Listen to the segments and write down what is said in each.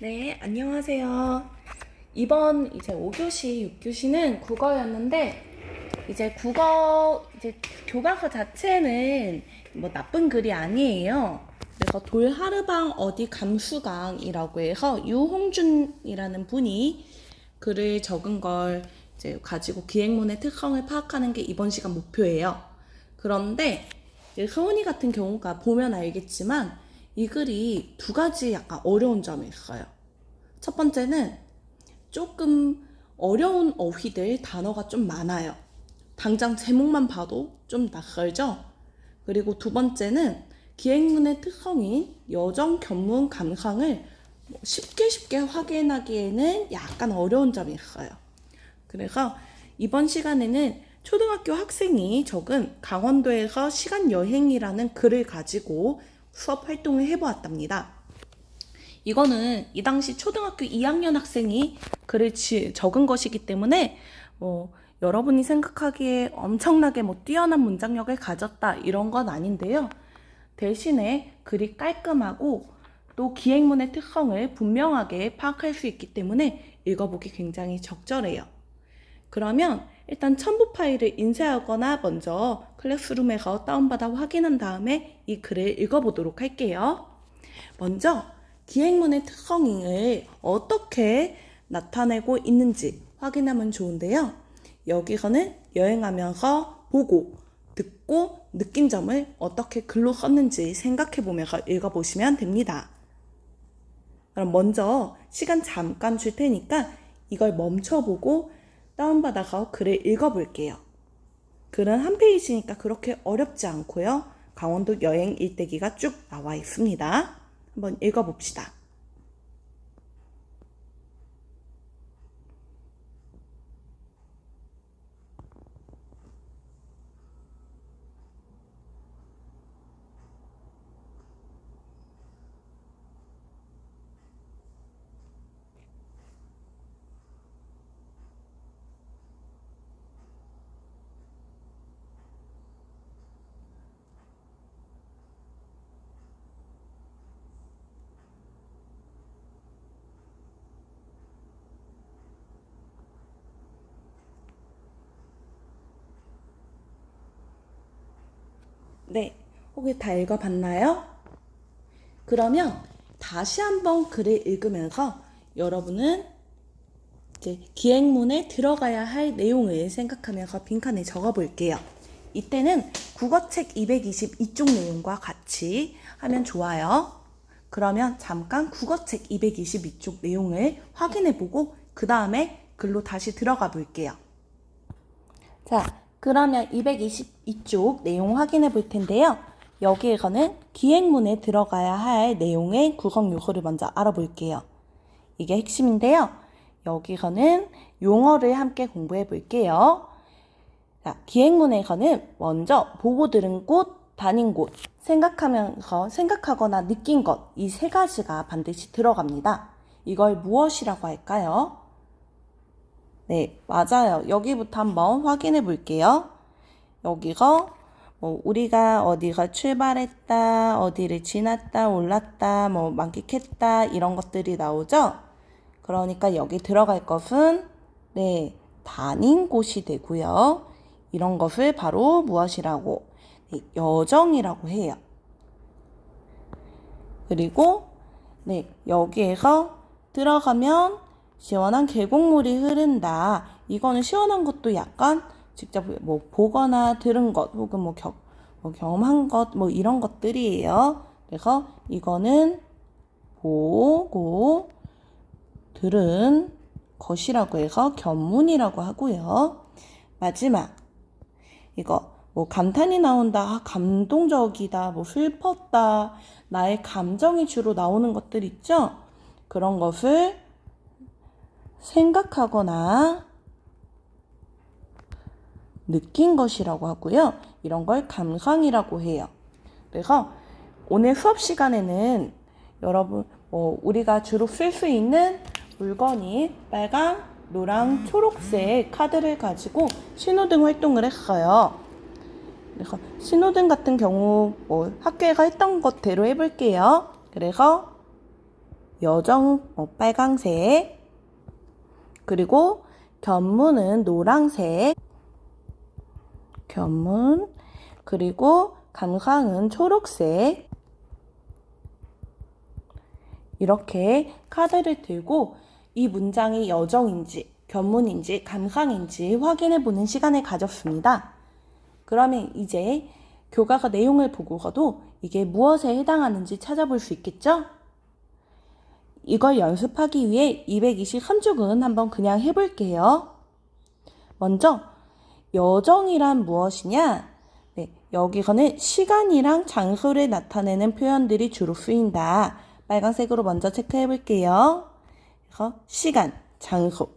네, 안녕하세요. 이번 이제 5교시, 6교시는 국어였는데, 이제 국어, 이제 교과서 자체는 뭐 나쁜 글이 아니에요. 그래서 돌하르방 어디 감수강이라고 해서 유홍준이라는 분이 글을 적은 걸 이제 가지고 기행문의 특성을 파악하는 게 이번 시간 목표예요. 그런데 서은이 같은 경우가 보면 알겠지만 이 글이 두 가지 약간 어려운 점이 있어요. 첫 번째는 조금 어려운 어휘들 단어가 좀 많아요. 당장 제목만 봐도 좀 낯설죠? 그리고 두 번째는 기행문의 특성인 여정, 견문, 감상을 뭐 쉽게 쉽게 확인하기에는 약간 어려운 점이 있어요. 그래서 이번 시간에는 초등학교 학생이 적은 강원도에서 시간 여행이라는 글을 가지고 수업 활동을 해보았답니다. 이거는 이 당시 초등학교 2학년 학생이 글을 지- 적은 것이기 때문에 뭐 여러분이 생각하기에 엄청나게 뭐 뛰어난 문장력을 가졌다 이런 건 아닌데요. 대신에 글이 깔끔하고 또 기행문의 특성을 분명하게 파악할 수 있기 때문에 읽어보기 굉장히 적절해요. 그러면 일단 첨부 파일을 인쇄하거나 먼저 클래스룸에서 다운받아 확인한 다음에 이 글을 읽어보도록 할게요. 먼저 기행문의 특성을 어떻게 나타내고 있는지 확인하면 좋은데요. 여기서는 여행하면서 보고, 듣고, 느낀 점을 어떻게 글로 썼는지 생각해 보면서 읽어보시면 됩니다. 그럼 먼저 시간 잠깐 줄 테니까 이걸 멈춰보고 다운받아서 글을 읽어볼게요. 글은 한 페이지니까 그렇게 어렵지 않고요. 강원도 여행 일대기가 쭉 나와 있습니다. 한번 읽어봅시다. 네, 혹시 다 읽어봤나요? 그러면 다시 한번 글을 읽으면서 여러분은 이제 기행문에 들어가야 할 내용을 생각하면서 빈칸에 적어 볼게요. 이때는 국어책 222쪽 내용과 같이 하면 좋아요. 그러면 잠깐 국어책 222쪽 내용을 확인해 보고 그 다음에 글로 다시 들어가 볼게요. 자, 그러면 222쪽 내용 확인해 볼 텐데요. 여기에서는 기행문에 들어가야 할 내용의 구성 요소를 먼저 알아볼게요. 이게 핵심인데요. 여기서는 용어를 함께 공부해 볼게요. 자, 기행문에서는 먼저 보고 들은 곳, 다닌 곳, 생각하면서 생각하거나 느낀 것, 이 세 가지가 반드시 들어갑니다. 이걸 무엇이라고 할까요? 네, 맞아요. 여기부터 한번 확인해 볼게요. 여기가 뭐 우리가 어디가 출발했다, 어디를 지났다, 올랐다, 뭐 만끽했다 이런 것들이 나오죠. 그러니까 여기 들어갈 것은 네, 다닌 곳이 되고요. 이런 것을 바로 무엇이라고? 네, 여정이라고 해요. 그리고 네, 여기에서 들어가면 시원한 계곡물이 흐른다. 이거는 시원한 것도 약간 직접 뭐 보거나 들은 것 혹은 뭐, 겨, 뭐 경험한 것 뭐 이런 것들이에요. 그래서 이거는 보고 들은 것이라고 해서 견문이라고 하고요. 마지막 이거 뭐 감탄이 나온다, 아, 감동적이다, 뭐 슬펐다, 나의 감정이 주로 나오는 것들 있죠? 그런 것을 생각하거나 느낀 것이라고 하고요. 이런 걸 감상이라고 해요. 그래서 오늘 수업 시간에는 여러분 뭐 우리가 주로 쓸 수 있는 물건이 빨강, 노랑, 초록색 카드를 가지고 신호등 활동을 했어요. 그래서 신호등 같은 경우 뭐 학교에서 했던 것대로 해볼게요. 그래서 여정 뭐 빨강색 그리고 견문은 노랑색 견문 그리고 감상은 초록색 이렇게 카드를 들고 이 문장이 여정인지 견문인지 감상인지 확인해 보는 시간을 가졌습니다. 그러면 이제 교과서 내용을 보고서도 이게 무엇에 해당하는지 찾아볼 수 있겠죠? 이걸 연습하기 위해 223쪽은 한번 그냥 해볼게요. 먼저 여정이란 무엇이냐? 네, 여기서는 시간이랑 장소를 나타내는 표현들이 주로 쓰인다. 빨간색으로 먼저 체크해 볼게요. 그래서 시간, 장소.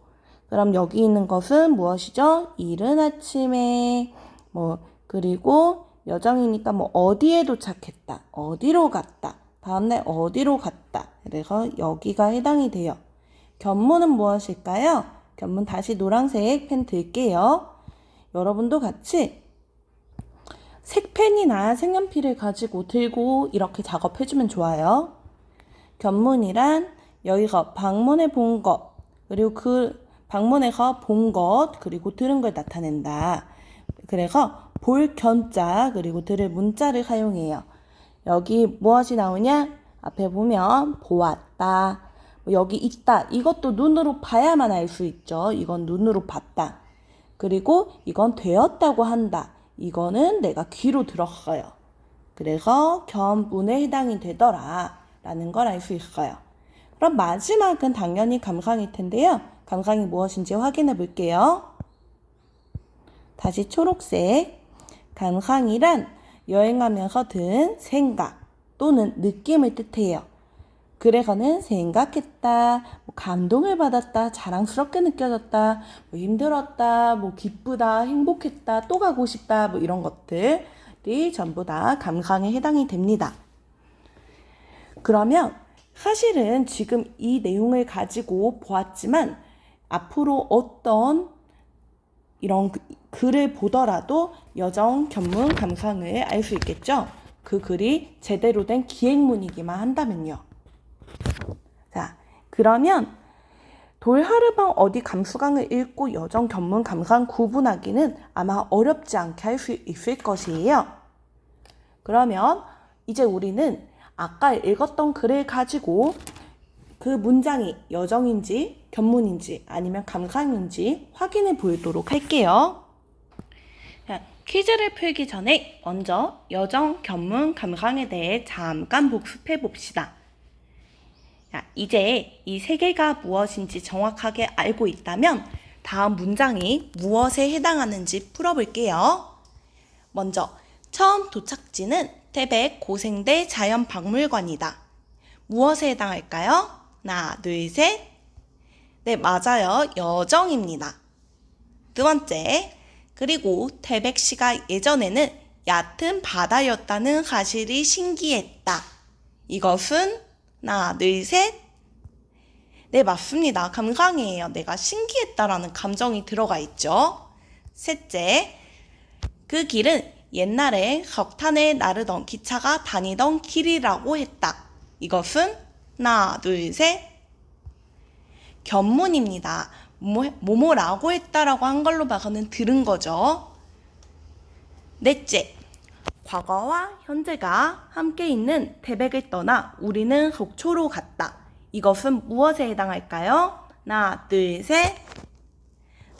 그럼 여기 있는 것은 무엇이죠? 이른 아침에 뭐 그리고 여정이니까 뭐 어디에 도착했다. 어디로 갔다. 다음날 어디로 갔다. 그래서 여기가 해당이 돼요. 견문은 무엇일까요? 견문 다시 노란색 펜 들게요. 여러분도 같이 색펜이나 색연필을 가지고 들고 이렇게 작업해주면 좋아요. 견문이란 여기가 방문해 본 것, 그리고 그 방문해서 본 것, 그리고 들은 걸 나타낸다. 그래서 볼 견자, 그리고 들을 문자를 사용해요. 여기 무엇이 나오냐? 앞에 보면 보았다. 뭐 여기 있다. 이것도 눈으로 봐야만 알 수 있죠. 이건 눈으로 봤다. 그리고 이건 되었다고 한다. 이거는 내가 귀로 들었어요. 그래서 견문에 해당이 되더라. 라는 걸 알 수 있어요. 그럼 마지막은 당연히 감상일 텐데요. 감상이 무엇인지 확인해 볼게요. 다시 초록색. 감상이란 여행하면서 든 생각 또는 느낌을 뜻해요. 그래서는 생각했다, 뭐 감동을 받았다, 자랑스럽게 느껴졌다, 뭐 힘들었다, 뭐 기쁘다, 행복했다, 또 가고 싶다, 뭐 이런 것들이 전부 다 감상에 해당이 됩니다. 그러면 사실은 지금 이 내용을 가지고 보았지만 앞으로 어떤 이런 그- 글을 보더라도 여정 견문 감상을 알 수 있겠죠? 그 글이 제대로 된 기행문이기만 한다면요. 자, 그러면 돌하르방 어디 감수강을 읽고 여정 견문 감상 구분하기는 아마 어렵지 않게 할 수 있을 것이에요. 그러면 이제 우리는 아까 읽었던 글을 가지고 그 문장이 여정인지 견문인지 아니면 감상인지 확인해 보도록 할게요. 자, 퀴즈를 풀기 전에 먼저 여정, 견문, 감상에 대해 잠깐 복습해 봅시다. 자, 이제 이 세 개가 무엇인지 정확하게 알고 있다면 다음 문장이 무엇에 해당하는지 풀어볼게요. 먼저 처음 도착지는 태백 고생대 자연박물관이다. 무엇에 해당할까요? 하나, 둘, 셋. 네, 맞아요. 여정입니다. 두 번째, 그리고 태백 씨가 예전에는 얕은 바다였다는 사실이 신기했다. 이것은 하나, 둘, 셋. 네, 맞습니다. 감상이에요. 내가 신기했다라는 감정이 들어가 있죠. 셋째, 그 길은 옛날에 석탄을 나르던 기차가 다니던 길이라고 했다. 이것은 하나, 둘, 셋. 견문입니다. 뭐, 뭐뭐라고 했다라고 한 걸로 봐서는 들은 거죠. 넷째, 과거와 현재가 함께 있는 태백을 떠나 우리는 속초로 갔다. 이것은 무엇에 해당할까요? 하나, 둘, 셋.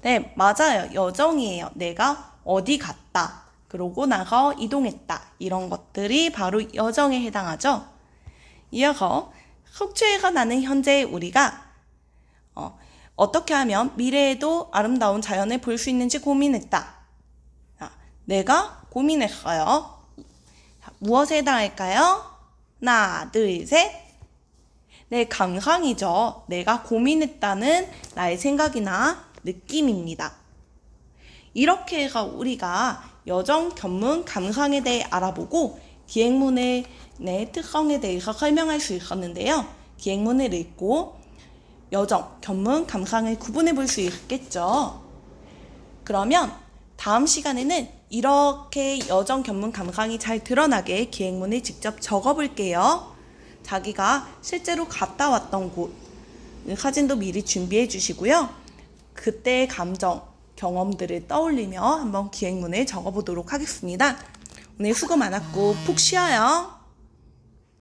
네, 맞아요. 여정이에요. 내가 어디 갔다. 그러고 나서 이동했다. 이런 것들이 바로 여정에 해당하죠. 이어서 속초에가 나는 현재의 우리가 어, 어떻게 하면 미래에도 아름다운 자연을 볼 수 있는지 고민했다. 자, 내가 고민했어요. 자, 무엇에 해당할까요? 하나, 둘, 셋. 네, 감상이죠. 내가 고민했다는 나의 생각이나 느낌입니다. 이렇게 해서 우리가 여정, 견문, 감상에 대해 알아보고 기행문의 네, 특성에 대해서 설명할 수 있었는데요. 기행문을 읽고 여정, 견문, 감상을 구분해 볼 수 있겠죠. 그러면 다음 시간에는 이렇게 여정, 견문, 감상이 잘 드러나게 기행문을 직접 적어 볼게요. 자기가 실제로 갔다 왔던 곳 사진도 미리 준비해 주시고요. 그때의 감정, 경험들을 떠올리며 한번 기획문을 적어 보도록 하겠습니다. 오늘 수고 많았고 푹 쉬어요.